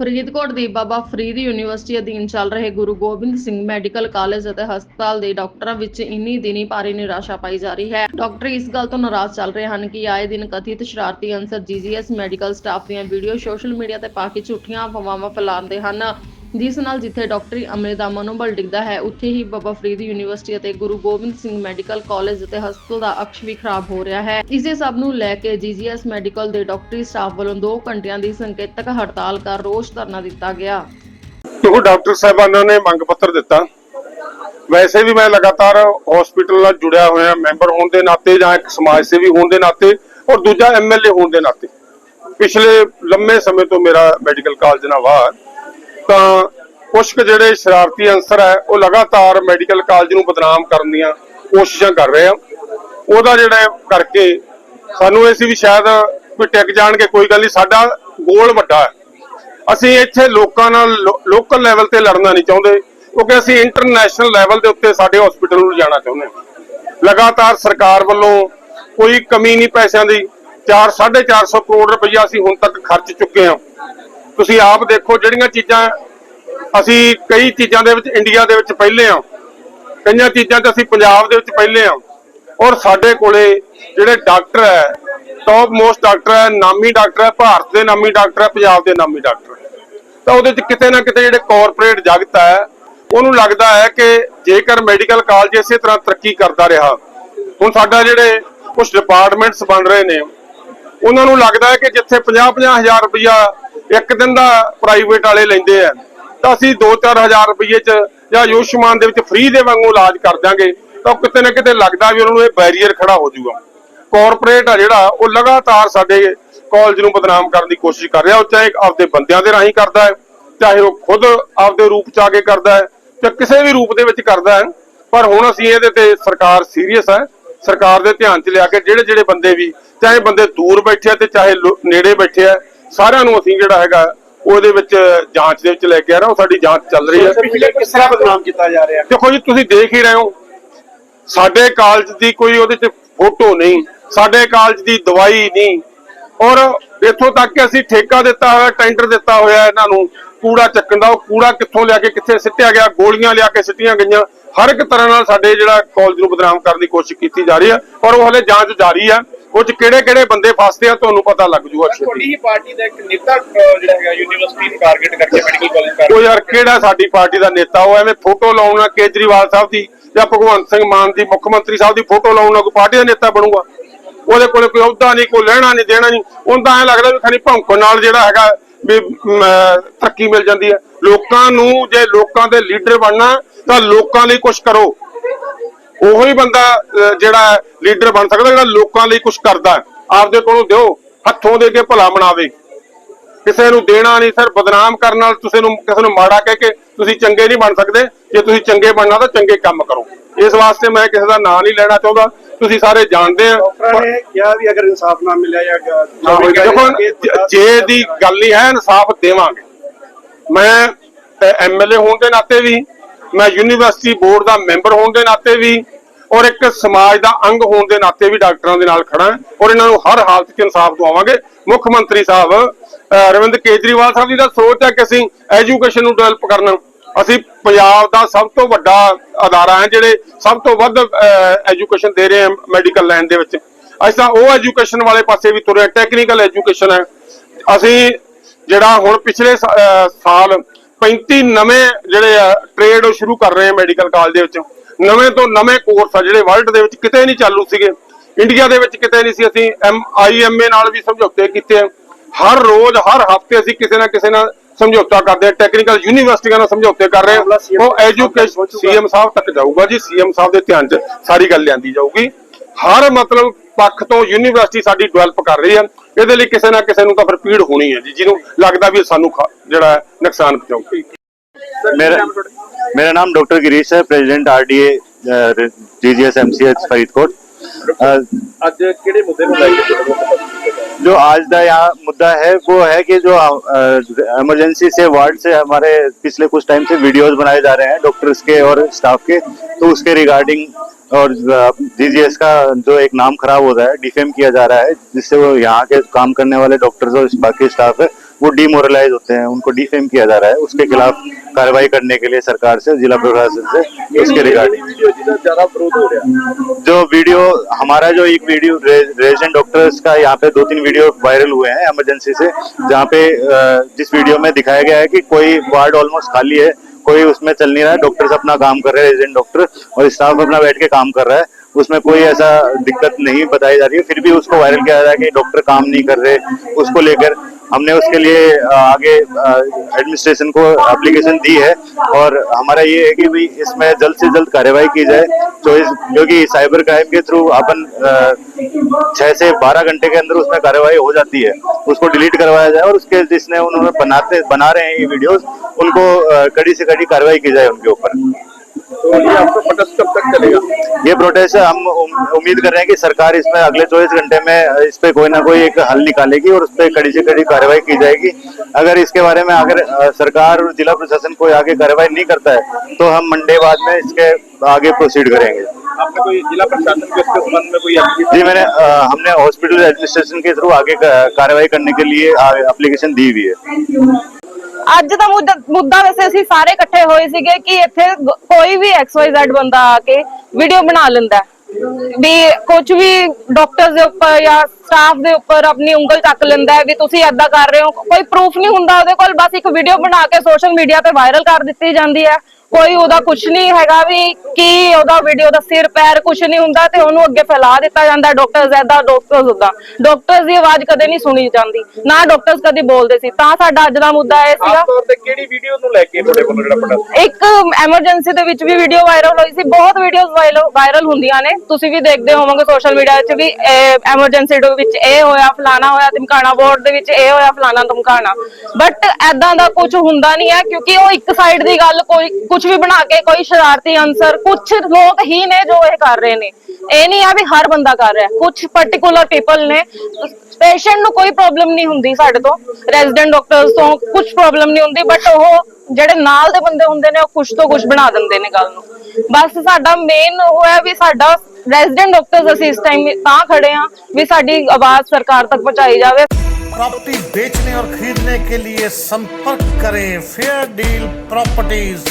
ਫਰੀਦਕੋਟ ਦੀ ਬਾਬਾ ਫਰੀਦ ਯੂਨੀਵਰਸਿਟੀ ਅਧੀਨ ਚੱਲ ਰਹੇ ਗੁਰੂ ਗੋਬਿੰਦ ਸਿੰਘ ਮੈਡੀਕਲ ਕਾਲਜ ਅਤੇ ਹਸਪਤਾਲ ਦੇ ਡਾਕਟਰਾਂ ਵਿੱਚ ਇੰਨੀ ਦਿਨੀ ਭਾਰੀ ਨਿਰਾਸ਼ਾ ਪਾਈ ਜਾ ਰਹੀ ਹੈ। ਡਾਕਟਰ ਇਸ ਗੱਲ ਤੋਂ ਨਾਰਾਜ਼ ਚੱਲ ਰਹੇ ਹਨ ਕਿ ਆਏ ਦਿਨ ਕਥਿਤ ਸ਼ਰਾਰਤੀ ਅਨਸਰ ਜੀਜੀਐਸ ਮੈਡੀਕਲ ਸਟਾਫ ਦੀਆਂ ਵੀਡੀਓ ਸੋਸ਼ਲ ਮੀਡੀਆ ਤੇ ਪਾ ਕੇ ਝੂਠੀਆਂ ਅਫਵਾਹਾਂ ਫੈਲਾਉਂਦੇ ਹਨ। ਜਿਸ ਨਾਲ ਜਿੱਥੇ ਡਾਕਟਰੀ ਅਮਲੇ ਦਾ ਮਨੋਬਲ ਡਿੱਗਦਾ ਹੈ, ਉੱਥੇ ਹੀ ਬਾਬਾ ਫਰੀਦ ਯੂਨੀਵਰਸਿਟੀ ਅਤੇ ਗੁਰੂ ਗੋਬਿੰਦ ਸਿੰਘ ਮੈਡੀਕਲ ਕਾਲਜ ਅਤੇ ਹਸਪਤਾਲ ਦਾ ਅਕਸ਼ ਵੀ ਖਰਾਬ ਹੋ ਰਿਹਾ ਹੈ। ਇਸੇ ਸਭ ਨੂੰ ਲੈ ਕੇ ਜੀਜੀਐਸ ਮੈਡੀਕਲ ਦੇ ਡਾਕਟਰੀ ਸਟਾਫ ਵੱਲੋਂ 2 ਘੰਟਿਆਂ ਦੀ ਸੰਕੇਤਕ ਹੜਤਾਲ ਕਰ ਰੋਸ ਧਰਨਾ ਦਿੱਤਾ ਗਿਆ। ਕਿਉਂਕਿ ਡਾਕਟਰ ਸਾਹਿਬਾਨਾਂ ਨੇ ਮੰਗ ਪੱਤਰ ਦਿੱਤਾ। ਵੈਸੇ ਵੀ ਮੈਂ ਲਗਾਤਾਰ ਹਸਪੀਟਲ ਨਾਲ ਜੁੜਿਆ ਹੋਇਆ, ਮੈਂਬਰ ਹੋਣ ਦੇ ਨਾਤੇ ਜਾਂ ਇੱਕ ਸਮਾਜ ਸੇਵੀ ਹੋਣ ਦੇ ਨਾਤੇ ਔਰ ਦੂਜਾ ਐਮਐਲਏ ਹੋਣ ਦੇ ਨਾਤੇ। ਪਿਛਲੇ ਲੰਮੇ ਸਮੇਂ ਤੋਂ ਮੇਰਾ ਮੈਡੀਕਲ ਕਾਲਜ ਨਾਲ ਵਾਹ ਤਾਂ ਕੁਝ ਕੁ ਜਿਹੜੇ ਸ਼ਰਾਰਤੀ ਅੰਸਰ ਹੈ, ਉਹ ਲਗਾਤਾਰ ਮੈਡੀਕਲ ਕਾਲਜ ਨੂੰ ਬਦਨਾਮ ਕਰਨ ਦੀਆਂ ਕੋਸ਼ਿਸ਼ਾਂ ਕਰ ਰਹੇ ਆ। ਉਹਦਾ ਜਿਹੜਾ ਕਰਕੇ ਸਾਨੂੰ ਇਹ ਸੀ ਵੀ ਸ਼ਾਇਦ ਕੋਈ ਟਿਕ ਜਾਣਗੇ, ਕੋਈ ਗੱਲ ਨਹੀਂ, ਸਾਡਾ ਗੋਲ ਵੱਡਾ ਹੈ। ਅਸੀਂ ਇੱਥੇ ਲੋਕਾਂ ਨਾਲ ਲੋਕਲ ਲੈਵਲ ਤੇ ਲੜਨਾ ਨਹੀਂ ਚਾਹੁੰਦੇ, ਕਿਉਂਕਿ ਅਸੀਂ ਇੰਟਰਨੈਸ਼ਨਲ ਲੈਵਲ ਦੇ ਉੱਤੇ ਸਾਡੇ ਹਸਪੀਟਲ ਨੂੰ ਲਿਜਾਣਾ ਚਾਹੁੰਦੇ ਹਾਂ। ਲਗਾਤਾਰ ਸਰਕਾਰ ਵੱਲੋਂ ਕੋਈ ਕਮੀ ਨਹੀਂ ਪੈਸਿਆਂ ਦੀ 4 450 ਕਰੋੜ ਰੁਪਈਆ ਅਸੀਂ ਹੁਣ ਤੱਕ ਖਰਚ ਚੁੱਕੇ ਹਾਂ। ਤੁਸੀਂ ਆਪ ਦੇਖੋ ਜਿਹੜੀਆਂ ਚੀਜ਼ਾਂ ਅਸੀਂ ਕਈ ਚੀਜ਼ਾਂ ਦੇ ਵਿੱਚ ਇੰਡੀਆ ਦੇ ਵਿੱਚ ਪਹਿਲੇ ਹਾਂ। ਕਈਆਂ ਚੀਜ਼ਾਂ 'ਚ ਅਸੀਂ ਪੰਜਾਬ ਦੇ ਵਿੱਚ ਪਹਿਲੇ ਹਾਂ। ਔਰ ਸਾਡੇ ਕੋਲੇ ਜਿਹੜੇ ਡਾਕਟਰ ਹੈ ਟੌਪ ਮੋਸਟ ਡਾਕਟਰ ਹੈ, ਨਾਮੀ ਡਾਕਟਰ ਹੈ, ਭਾਰਤ ਦੇ ਨਾਮੀ ਡਾਕਟਰ ਹੈ, ਪੰਜਾਬ ਦੇ ਨਾਮੀ ਡਾਕਟਰ ਤਾਂ ਉਹਦੇ 'ਚ ਕਿਤੇ ਨਾ ਕਿਤੇ ਜਿਹੜੇ ਕਾਰਪੋਰੇਟ ਜਗਤ ਹੈ, ਉਹਨੂੰ ਲੱਗਦਾ ਹੈ ਕਿ ਜੇਕਰ ਮੈਡੀਕਲ ਕਾਲਜ ਇਸੇ ਤਰ੍ਹਾਂ ਤਰੱਕੀ ਕਰਦਾ ਰਿਹਾ, ਹੁਣ ਸਾਡਾ ਜਿਹੜੇ ਕੁਝ ਡਿਪਾਰਟਮੈਂਟਸ ਬਣ ਰਹੇ ਨੇ, ਉਹਨਾਂ ਨੂੰ ਲੱਗਦਾ ਹੈ ਕਿ ਜਿੱਥੇ 50-50 ਹਜ਼ਾਰ ਰੁਪਇਆ ਇੱਕ ਦਿਨ ਦਾ ਪ੍ਰਾਈਵੇਟ ਵਾਲੇ ਲੈਂਦੇ ਆ। ਤਾਂ ਅਸੀਂ 2-4 ਹਜ਼ਾਰ ਰੁਪਏ ਚ ਜਾਂ ਆਯੁਸ਼ਮਾਨ ਦੇ ਵਿੱਚ ਫ੍ਰੀ ਦੇ ਵਾਂਗੂ ਇਲਾਜ ਕਰ ਦਿਆਂਗੇ। ਤਾਂ ਕਿਤੇ ਨਾ ਕਿਤੇ ਲੱਗਦਾ ਵੀ ਉਹਨਾਂ ਨੂੰ ਇਹ ਬੈਰੀਅਰ ਖੜਾ ਹੋ ਜਾਊਗਾ। ਕਾਰਪੋਰੇਟ ਆ ਜਿਹੜਾ, ਉਹ ਲਗਾਤਾਰ ਸਾਡੇ ਕਾਲਜ ਨੂੰ ਬਦਨਾਮ ਕਰਨ ਦੀ ਕੋਸ਼ਿਸ਼ ਕਰ ਰਿਹਾ। ਉਹ ਚਾਹੇ ਆਪਦੇ ਬੰਦਿਆਂ ਦੇ ਰਾਹੀਂ ਕਰਦਾ ਹੈ, ਚਾਹੇ ਉਹ ਖੁਦ ਆਪਦੇ ਰੂਪ ਚ ਆ ਕੇ ਕਰਦਾ ਹੈ, ਜਾਂ ਕਿਸੇ ਵੀ ਰੂਪ ਦੇ ਵਿੱਚ ਕਰਦਾ ਹੈ। ਪਰ ਹੁਣ ਅਸੀਂ ਇਹਦੇ ਤੇ ਸਰਕਾਰ ਸੀਰੀਅਸ ਹੈ। ਸਰਕਾਰ ਦੇ ਧਿਆਨ 'ਚ ਲਿਆ ਕੇ ਜਿਹੜੇ ਜਿਹੜੇ ਬੰਦੇ ਵੀ, ਚਾਹੇ ਬੰਦੇ ਦੂਰ ਬੈਠੇ ਆ ਤੇ ਚਾਹੇ ਨੇੜੇ ਬੈਠੇ ਆ ਸਾਰਿਆਂ ਨੂੰ ਅਸੀਂ ਜਿਹੜਾ ਹੈਗਾ ਉਹਦੇ ਵਿੱਚ ਜਾਂਚ ਦੇ ਵਿੱਚ ਲੈ ਕੇ ਆ ਰਹੇ ਹਾਂ ਉਹ ਸਾਡੀ ਜਾਂਚ ਚੱਲ ਰਹੀ ਹੈ। ਪਿਛਲੇ ਕਿਸ ਤਰ੍ਹਾਂ ਬਦਨਾਮ ਕੀਤਾ ਜਾ ਰਿਹਾ? ਦੇਖੋ ਜੀ ਤੁਸੀਂ ਦੇਖ ਹੀ ਰਹੇ ਹੋ ਸਾਡੇ ਕਾਲਜ ਦੀ ਕੋਈ ਉਹਦੇ 'ਚ ਫੋਟੋ ਨਹੀਂ ਸਾਡੇ ਕਾਲਜ ਦੀ ਦਵਾਈ ਨਹੀਂ ਔਰ ਇੱਥੋਂ ਤੱਕ ਕਿ ਅਸੀਂ ਠੇਕਾ ਦਿੱਤਾ ਹੋਇਆ ਟੈਂਡਰ ਦਿੱਤਾ ਹੋਇਆ ਇਹਨਾਂ ਨੂੰ ਕੂੜਾ ਚੱਕਣ ਦਾ ਉਹ ਕੂੜਾ ਕਿੱਥੋਂ ਲਿਆ ਕੇ ਕਿੱਥੇ ਸਿੱਟਿਆ ਗਿਆ ਗੋਲੀਆਂ ਲਿਆ ਕੇ ਸਿੱਟੀਆਂ ਗਈਆਂ ਹਰ ਇੱਕ ਤਰ੍ਹਾਂ ਨਾਲ ਸਾਡੇ ਜਿਹੜਾ ਕਾਲਜ ਨੂੰ ਬਦਨਾਮ ਕਰਨ ਦੀ ਕੋਸ਼ਿਸ਼ ਕੀਤੀ ਜਾ ਰਹੀ ਹੈ ਔਰ ਉਹ ਹਲੇ ਜਾਂਚ ਜਾਰੀ ਹੈ। ਉਹ 'ਚ ਕਿਹੜੇ ਕਿਹੜੇ ਬੰਦੇ ਫਸਦੇ ਆ ਤੁਹਾਨੂੰ ਪਤਾ ਲੱਗ ਜੂਗਾ ਛੇਤੀ। ਤੁਹਾਡੀ ਪਾਰਟੀ ਦਾ ਇੱਕ ਨੇਤਾ ਅਹ, ਜਿਹੜਾ ਹੈਗਾ ਯੂਨੀਵਰਸਿਟੀ ਨੂੰ ਟਾਰਗੇਟ ਕਰਕੇ ਮੈਡੀਕਲ ਕਾਲਜ ਕਰ ਉਹ ਯਾਰ ਕਿਹੜਾ ਸਾਡੀ ਪਾਰਟੀ ਦਾ ਨੇਤਾ? ਉਹ ਐਵੇਂ ਫੋਟੋ ਲਾਉਣ ਕੇਜਰੀਵਾਲ ਸਾਹਿਬ ਦੀ ਜਾਂ ਭਗਵੰਤ ਸਿੰਘ ਮਾਨ ਦੀ ਮੁੱਖ ਮੰਤਰੀ ਸਾਹਿਬ ਦੀ ਫੋਟੋ ਲਾਉਣ ਕੋਈ ਪਾਰਟੀ ਦਾ ਨੇਤਾ ਬਣੂਗਾ? ਉਹਦੇ ਕੋਲੇ ਕੋਈ ਅਹੁਦਾ ਨਹੀਂ ਕੋਈ ਲੈਣਾ ਨਹੀਂ ਦੇਣਾ ਨਹੀਂ। ਉਹਨੂੰ ਤਾਂ ਐਂ ਲੱਗਦਾ ਵੀ ਖਾਲੀ ਭੌਂਕਣ ਨਾਲ ਜਿਹੜਾ ਹੈਗਾ ਵੀ ਤਰੱਕੀ ਮਿਲ ਜਾਂਦੀ ਹੈ। ਲੋਕਾਂ ਨੂੰ ਜੇ ਲੋਕਾਂ ਦੇ ਲੀਡਰ ਬਣਨਾ ਤਾਂ ਲੋਕਾਂ ਲਈ ਕੁਝ ਕਰੋ। ਉਹੀ ਬੰਦਾ ਜਿਹੜਾ ਲੀਡਰ ਬਣ ਸਕਦਾ ਜਿਹੜਾ ਲੋਕਾਂ ਲਈ ਕੁਝ ਕਰਦਾ ਹੈ। ਆਪਦੇ ਕੋਲੋਂ ਦਿਓ ਹੱਥੋਂ ਦੇ ਕੇ ਭਲਾ ਬਣਾਵੇ ਕਿਸੇ ਨੂੰ ਦੇਣਾ ਨਹੀਂ ਸਰ ਬਦਨਾਮ ਕਰਨ ਨਾਲ ਕਿਸੇ ਨੂੰ ਕਿਸੇ ਨੂੰ ਮਾੜਾ ਕਹਿ ਕੇ ਤੁਸੀਂ ਚੰਗੇ ਨਹੀਂ ਬਣ ਸਕਦੇ। ਜੇ ਤੁਸੀਂ ਚੰਗੇ ਬਣਨਾ ਤਾਂ ਚੰਗੇ ਕੰਮ ਕਰੋ। ਇਸ ਵਾਸਤੇ ਮੈਂ ਕਿਸੇ ਦਾ ਨਾਂ ਨਹੀਂ ਲੈਣਾ ਚਾਹੁੰਦਾ। ਤੁਸੀਂ ਸਾਰੇ ਜਾਣਦੇ ਆ ਡਾਕਟਰਾਂ ਨੇ ਕਿਹਾ ਵੀ ਅਗਰ ਇਨਸਾਫ ਨਾ ਮਿਲਿਆ ਜਾਂ ਦੇਖੋ ਜ- ਦੀ ਗੱਲ ਨਹੀਂ ਹੈ ਇਨਸਾਫ ਦੇਵਾਂਗੇ। ਮੈਂ ਐਮਐਲਏ ਹੋਣ ਦੇ ਨਾਤੇ ਵੀ ਮੈਂ ਯੂਨੀਵਰਸਿਟੀ ਬੋਰਡ ਦਾ ਮੈਂਬਰ ਹੋਣ ਦੇ ਨਾਤੇ ਵੀ ਔਰ ਇੱਕ ਸਮਾਜ ਦਾ ਅੰਗ ਹੋਣ ਦੇ ਨਾਤੇ ਵੀ ਡਾਕਟਰਾਂ ਦੇ ਨਾਲ ਖੜਾ ਔਰ ਇਹਨਾਂ ਨੂੰ ਹਰ ਹਾਲਤ 'ਚ ਇਨਸਾਫ ਦਵਾਵਾਂਗੇ। ਮੁੱਖ ਮੰਤਰੀ ਸਾਹਿਬ ਅਹ ਕੇਜਰੀਵਾਲ ਸਾਹਿਬ ਦੀ ਤਾਂ ਸੋਚ ਹੈ ਕਿ ਅਸੀਂ ਐਜੂਕੇਸ਼ਨ ਨੂੰ ਡਿਵੈਲਪ ਕਰਨਾ। ਅਸੀਂ ਪੰਜਾਬ ਦਾ ਸਭ ਤੋਂ ਵੱਡਾ ਅਦਾਰਾ ਹੈ ਜਿਹੜੇ ਸਭ ਤੋਂ ਵੱਧ ਐਜੂਕੇਸ਼ਨ ਦੇ ਰਹੇ ਹਾਂ ਮੈਡੀਕਲ ਲਾਈਨ ਦੇ ਵਿੱਚ। ਅਸੀਂ ਤਾਂ ਉਹ ਐਜੂਕੇਸ਼ਨ ਵਾਲੇ ਪਾਸੇ ਵੀ ਤੁਰੇ ਟੈਕਨੀਕਲ ਐਜੂਕੇਸ਼ਨ ਹੈ। ਅਸੀਂ ਜਿਹੜਾ ਹੁਣ ਪਿਛਲੇ ਸਾਲ 35 ਨਵੇਂ ਜਿਹੜੇ ਆ ਟ੍ਰੇਡ ਉਹ ਸ਼ੁਰੂ ਕਰ ਰਹੇ ਆ ਮੈਡੀਕਲ ਕਾਲਜ ਦੇ ਵਿੱਚ। ਨਵੇਂ ਤੋਂ ਨਵੇਂ ਕੋਰਸ ਆ ਜਿਹੜੇ ਵਰਲਡ ਦੇ ਵਿੱਚ ਕਿਤੇ ਨਹੀਂ ਚਾਲੂ ਸੀਗੇ। ਇੰਡੀਆ ਦੇ ਵਿੱਚ ਕਿਤੇ ਨਹੀਂ ਸੀ। ਅਸੀਂ ਐਮ ਆਈਐਮਏ ਨਾਲ ਵੀ ਸਮਝੌਤੇ ਕੀਤੇ ਹਰ ਰੋਜ਼ ਹਰ ਹਫ਼ਤੇ ਅਸੀਂ ਕਿਸੇ ਨਾ ਕਿਸੇ ਨਾਲ ਸਮਝੌਤਾ ਕਰਦੇ ਆ। ਟੈਕਨੀਕਲ ਯੂਨੀਵਰਸਿਟੀਆਂ ਨਾਲ ਸਮਝੌਤੇ ਕਰ ਰਹੇ ਆ। ਉਹ ਐਜੂਕੇਸ਼ਨ ਸੀਐਮ ਸਾਹਿਬ ਤੱਕ ਜਾਊਗਾ ਜੀ। ਸੀਐਮ ਸਾਹਿਬ ਦੇ ਧਿਆਨ 'ਚ ਸਾਰੀ ਗੱਲ ਲਿਆਂਦੀ ਜਾਊਗੀ। ਹਰ ਮਤਲਬ ਪੱਖ ਤੋਂ ਯੂਨੀਵਰਸਿਟੀ ਸਾਡੀ ਡਿਵੈਲਪ ਕਰ ਰਹੀ ਹੈ ਇਹਦੇ ਲਈ ਕਿਸੇ ਨਾ ਕਿਸੇ ਨੂੰ ਤਾਂ ਫਿਰ ਪੀੜ ਹੋਣੀ ਹੈ ਜੀ ਜਿਹਨੂੰ ਲੱਗਦਾ ਵੀ ਇਹ ਸਾਨੂੰ ਖਾ- ਜਿਹੜਾ ਹੈ ਨੁਕਸਾਨ ਪਹੁੰਚਾਊਗੀ मेरा मेरा नाम डॉक्टर गिरीश है president RDA GGS MCH Faridkot अ, ਅੱਜ ਕਿਹੜੇ ਮੁੱਦੇ ਨੂੰ ਲੈ ਕੇ ਤੁਹਾਡੇ ਕੋਲ जो आज का यहाँ मुद्दा है, वो है कि जो इमरजेंसी से वार्ड से हमारे पिछले कुछ टाइम से वीडियोस बनाए जा रहे हैं डॉक्टर्स के और स्टाफ के तो उसके रिगार्डिंग और जीजीएस का जो एक नाम खराब हो रहा है डिफेम किया जा रहा है, जिससे वो यहाँ के काम करने वाले डॉक्टर्स और बाकी स्टाफ है वो डिमोरलाइज होते हैं उनको डिफेम किया जा रहा है। उसके खिलाफ कार्रवाई करने के लिए सरकार से जिला प्रशासन से उसके रिगार्डिंग जो वीडियो हमारा जो एक वीडियो रेजिडेंट डॉक्टर्स का यहाँ पे दो तीन वीडियो वायरल हुए हैं इमरजेंसी से जहाँ पे जिस वीडियो में दिखाया गया है कि कोई वार्ड ऑलमोस्ट खाली है कोई उसमें चल नहीं रहा है डॉक्टर्स अपना काम कर रहे हैं रेजिडेंट डॉक्टर और स्टाफ अपना बैठ के काम कर रहा है। उसमें कोई ऐसा दिक्कत नहीं बताई जा रही है फिर भी उसको वायरल किया जा रहा है कि डॉक्टर काम नहीं कर रहे उसको लेकर हमने उसके लिए आगे एडमिनिस्ट्रेशन को एप्लीकेशन दी है। और हमारा ये है कि भाई इसमें जल्द से जल्द कार्यवाही की जाए। तो इस, क्योंकि साइबर क्राइम के थ्रू अपन छह से बारह घंटे के अंदर उसमें कार्यवाही हो जाती है। उसको डिलीट करवाया जाए और उसके जिसने उन्होंने बनाते, बना रहे हैं ये वीडियोस उनको कड़ी से कड़ी कार्रवाई की जाए उनके ऊपर। तो ये आपका प्रोटेस्ट कब तक चलेगा? ये प्रोटेस्ट हम उम्मीद कर रहे हैं कि सरकार इसमें अगले 24 घंटे में इस पे कोई ना कोई एक हल निकालेगी और उस पर कड़ी से कड़ी कार्रवाई की जाएगी। अगर इसके बारे में अगर सरकार और जिला प्रशासन कोई आगे कार्रवाई नहीं करता है तो हम मंडे बाद में इसके आगे प्रोसीड करेंगे। आपने कोई जिला प्रशासन को इसके संबंध में कोई जी मैंने हमने हॉस्पिटल एडमिनिस्ट्रेशन के थ्रू आगे कार्रवाई करने के लिए एप्लीकेशन दी हुई है। ਅੱਜ ਦਾ ਮੁੱਦਾ ਵੈਸੇ ਅਸੀਂ ਸਾਰੇ ਇਕੱਠੇ ਹੋਏ ਸੀਗੇ ਕਿ ਇੱਥੇ ਕੋਈ ਵੀ ਐਕਸ XYZ ਬੰਦਾ ਆ ਕੇ ਵੀਡੀਓ ਬਣਾ ਲੈਂਦਾ ਵੀ ਕੁਝ ਵੀ ਡਾਕਟਰਸ ਦੇ ਉੱਪਰ ਜਾਂ ਸਟਾਫ ਦੇ ਉੱਪਰ ਆਪਣੀ ਉਂਗਲ ਚੱਕ ਲੈਂਦਾ ਹੈ ਵੀ ਤੁਸੀਂ ਏਦਾਂ ਕਰ ਰਹੇ ਹੋ। ਕੋਈ ਪ੍ਰੂਫ ਨਹੀਂ ਹੁੰਦਾ ਉਹਦੇ ਕੋਲ, ਬਸ ਇੱਕ ਵੀਡੀਓ ਬਣਾ ਕੇ ਸੋਸ਼ਲ ਮੀਡੀਆ ਤੇ ਵਾਇਰਲ ਕਰ ਦਿੱਤੀ ਜਾਂਦੀ ਹੈ। ਕੋਈ ਉਹਦਾ ਕੁਝ ਨਹੀਂ ਹੈਗਾ ਵੀ ਕੀ ਉਹਦਾ ਵੀਡੀਓ ਦਾ ਸਿਰ ਪੈਰ ਕੁਝ ਨਹੀਂ ਹੁੰਦਾ ਤੇ ਉਹਨੂੰ ਅੱਗੇ ਫੈਲਾ ਦਿੱਤਾ ਜਾਂਦਾ ਡਾਕਟਰਸ ਏਦਾਂ ਡਾਕਟਰਸ ਉਦਾਂ ਡਾਕਟਰਸ ਦੀ। ਆਵਾਜ਼ ਕਦੇ ਨਹੀਂ ਸੁਣੀ ਜਾਂਦੀ। ਨਾ ਡਾਕਟਰਸ ਕਦੀ ਬੋਲਦੇ ਸੀ। ਤਾਂ ਸਾਡਾ ਅੱਜ ਦਾ ਮੁੱਦਾ ਇਹ ਸੀਗਾ। ਆਮ ਤੌਰ ਤੇ ਕਿਹੜੀ ਵੀਡੀਓ ਨੂੰ ਲੈ ਕੇ ਤੁਹਾਡੇ ਕੋਲ ਜਿਹੜਾ ਪ੍ਰੋਟੈਸਟ ਇੱਕ ਐਮਰਜੈਂਸੀ ਦੇ ਵਿੱਚ ਵੀ ਵੀਡੀਓ ਵਾਇਰਲ ਹੋਈ ਸੀ। ਬਹੁਤ ਵੀਡੀਓਜ਼ ਵਾਇਰਲ ਹੁੰਦੀਆਂ ਨੇ। ਤੁਸੀਂ ਵੀ ਦੇਖਦੇ ਹੋਵੋਗੇ ਸੋਸ਼ਲ ਮੀਡੀਆ 'ਚ ਵੀ ਐਮਰਜੈਂਸੀ ਦੇ ਵਿੱਚ ਇਹ ਹੋਇਆ ਫਲਾਣਾ ਹੋਇਆ ਧਮਕਾਣਾ ਬੋਰਡ ਦੇ ਵਿੱਚ ਇਹ ਹੋਇਆ ਫਲਾਣਾ ਧਮਕਾਣਾ। ਬਟ ਐਦਾਂ ਦਾ ਕੁਝ ਹੁੰਦਾ ਨਹੀਂ ਹੈ ਕਿਉਂਕਿ ਉਹ ਇੱਕ ਸਾਈਡ ਦੀ ਗੱਲ ਕੋਈ ਕੁਝ ਵੀ ਬਣਾ ਕੇ ਕੋਈ ਸ਼ਰਾਰਤੀ ਅਨਸਰ ਕੁਝ ਲੋਕ ਹੀ ਨੇ ਜੋ ਇਹ ਕਰ ਰਹੇ ਨੇ ਇਹ ਨਹੀਂ ਆ ਵੀ ਹਰ ਬੰਦਾ ਕਰ ਰਿਹਾ ਕੁਝ ਪਾਰਟਿਕੂਲਰ ਪੀਪਲ ਨੇ ਪੇਸ਼ੈਂਟ ਨੂੰ ਕੋਈ ਪ੍ਰੋਬਲਮ ਨਹੀਂ ਹੁੰਦੀ ਸਾਡੇ ਤੋਂ ਰੈਜ਼ੀਡੈਂਟ ਡਾਕਟਰਸ ਤੋਂ ਕੁਝ ਪ੍ਰੋਬਲਮ ਨਹੀਂ ਹੁੰਦੀ ਬਟ ਉਹ ਜਿਹੜੇ ਨਾਲ ਦੇ ਬੰਦੇ ਹੁੰਦੇ ਨੇ ਉਹ ਕੁਝ ਤੋਂ ਕੁਝ ਬਣਾ ਦਿੰਦੇ ਨੇ ਗੱਲ ਨੂੰ ਬਸ ਸਾਡਾ ਮੇਨ ਉਹ ਹੈ ਵੀ ਸਾਡਾ ਰੈਜ਼ੀਡੈਂਟ ਡਾਕਟਰਸ ਅਸੀਂ ਇਸ ਟਾਈਮ ਤਾਂ ਖੜੇ ਆ ਵੀ ਸਾਡੀ ਆਵਾਜ਼ ਸਰਕਾਰ ਤੱਕ ਪਹੁੰਚਾਈ ਜਾਵੇ प्रॉपर्टी बेचने और खरीदने के लिए संपर्क करें फेयर डील प्रॉपर्टीज